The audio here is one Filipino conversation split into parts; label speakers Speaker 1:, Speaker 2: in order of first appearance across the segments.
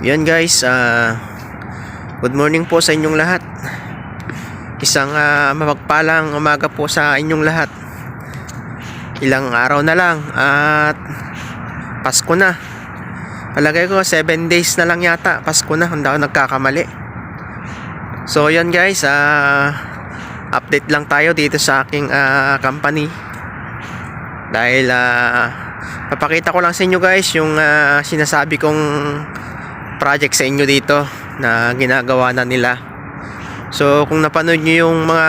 Speaker 1: Yan guys, ah good morning po sa inyong lahat. Isang ah, mapagpalang umaga po sa inyong lahat. Ilang araw na lang at Pasko na. Palagay ko 7 days na lang yata. Pasko na, hindi ako nagkakamali. So yan guys, ah update lang tayo dito sa aking ah, company. Dahil ah papakita ko lang sa inyo guys yung ah, sinasabi kong project sa inyo dito na ginagawa na nila. So kung napanood nyo yung mga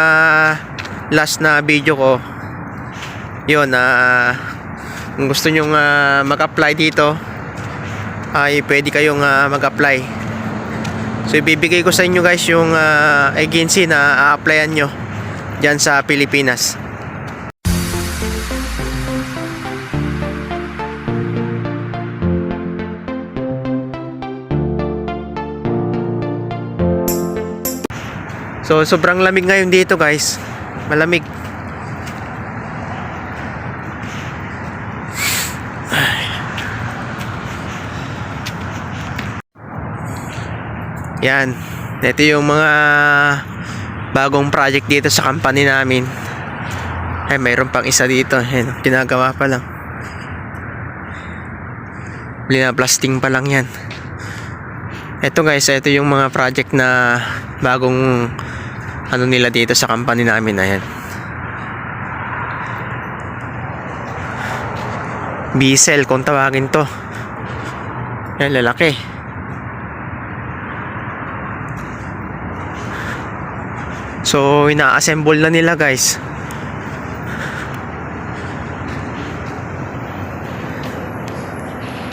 Speaker 1: last na video ko, yun na kung gusto nyo mag-apply dito ay pwede kayong ah, mag-apply. So ibibigay ko sa inyo guys yung ah, agency na a-applyan nyo dyan sa Pilipinas. So sobrang lamig ngayon dito guys. Malamig. Yan. Ito yung mga bagong project dito sa company namin. Ay, mayroon pang isa dito. Yan, ginagawa pa lang. Linablasting pa lang yan. Ito guys, ito yung mga project na bagong ano nila dito sa company namin. Ayan. Diesel kung tawagin to. Yan, lalaki. So, ina-assemble na nila guys.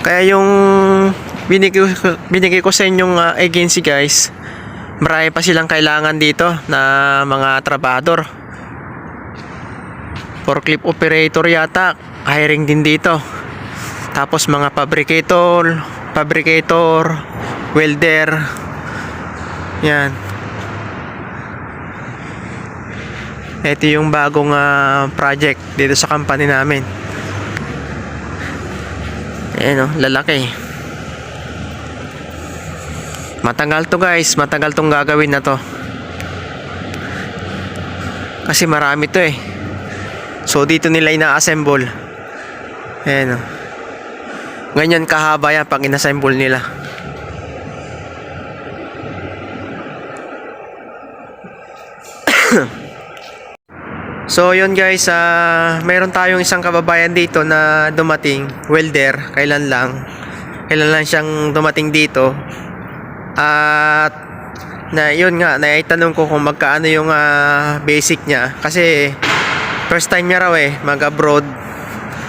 Speaker 1: Kaya yung binigay, ko- binigay ko sa inyong ah, agency guys, marami pa silang kailangan dito na mga trabador. Forklift operator yata, hiring din dito. Tapos mga fabricator, fabricator, welder. Yan. Ito yung bagong ah, project dito sa company namin. Ayan o, lalaki. Matagal to guys, matagal tong gagawin na to. Kasi marami to eh. So dito nila ina-assemble. Ayan o. Ganyan kahaba yan pag inassemble nila. So yun guys, ah mayroon tayong isang kababayan dito na dumating, welder, kailan lang. Kailan lang siyang dumating dito. At na yun nga, naitanong ko kung magkaano yung ah, basic niya kasi first time niya raw eh mag-abroad.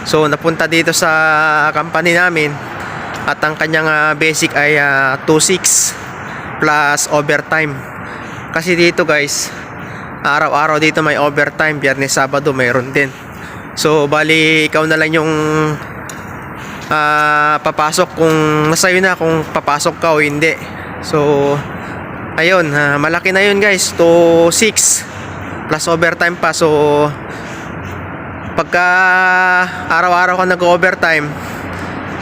Speaker 1: So napunta dito sa company namin at ang kanyang ah, basic ay ah, 2.6 plus overtime. Kasi dito guys, araw-araw dito may overtime, biyernes, sabado mayroon din. So, bali, ikaw na lang yung ah, papasok kung nasa'yo na kung papasok ka o hindi. So, ayun, ah, malaki na yun guys, to 6 plus overtime pa. So, pagka araw-araw ka nag-overtime,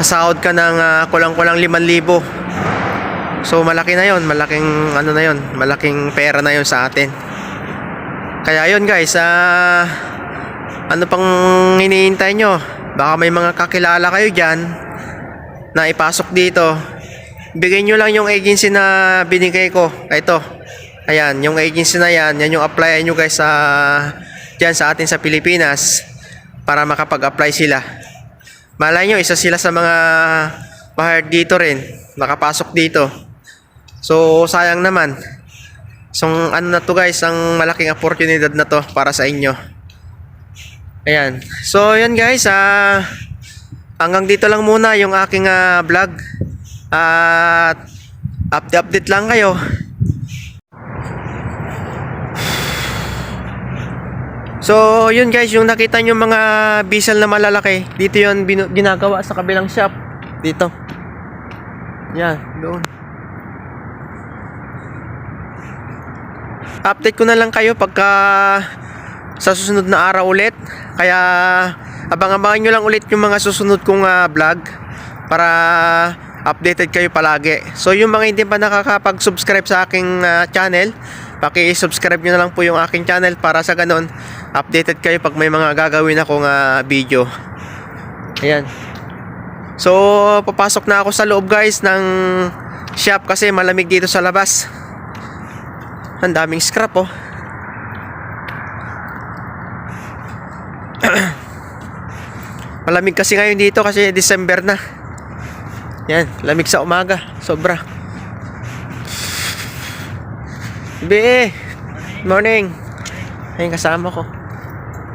Speaker 1: sasahod ka ng ah, kulang-kulang 5,000. So, malaki na yun, malaking ano na yun, malaking pera na yun sa atin. Kaya yun guys, ah ano pang hinihintay nyo? Baka may mga kakilala kayo dyan na ipasok dito. Bigay nyo lang yung agency na binigay ko. Ito. Ayan, yung agency na yan, yan yung apply nyo guys sa dyan sa atin sa Pilipinas para makapag-apply sila. Malay nyo, isa sila sa mga ma-hired dito rin. Makapasok dito. So, sayang naman. So, ano na to guys, ang malaking opportunity na to para sa inyo. Ayan. So, yan guys, ah hanggang dito lang muna yung aking ah, vlog. At update-update lang kayo. So, yun guys, yung nakita nyo mga bisal na malalaki, dito yun ginagawa sa kabilang shop. Dito. Yan, doon. update ko na lang kayo pagka sa susunod na araw ulit. Kaya abang-abangan nyo lang ulit yung mga susunod kong ah, vlog para updated kayo palagi. So yung mga hindi pa nakakapag-subscribe sa aking ah, channel, paki-subscribe nyo na lang po yung aking channel para sa ganun, updated kayo pag may mga gagawin akong ah, video. Ayan. So, papasok na ako sa loob guys ng shop kasi malamig dito sa labas. Ang daming scrap oh. Malamig kasi ngayon dito kasi December na. Yan, lamig sa umaga. Sobra. Be, morning. Ayun kasama ko.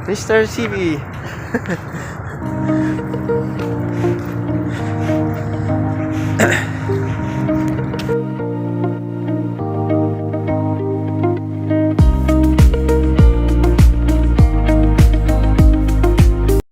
Speaker 1: Mr. CB.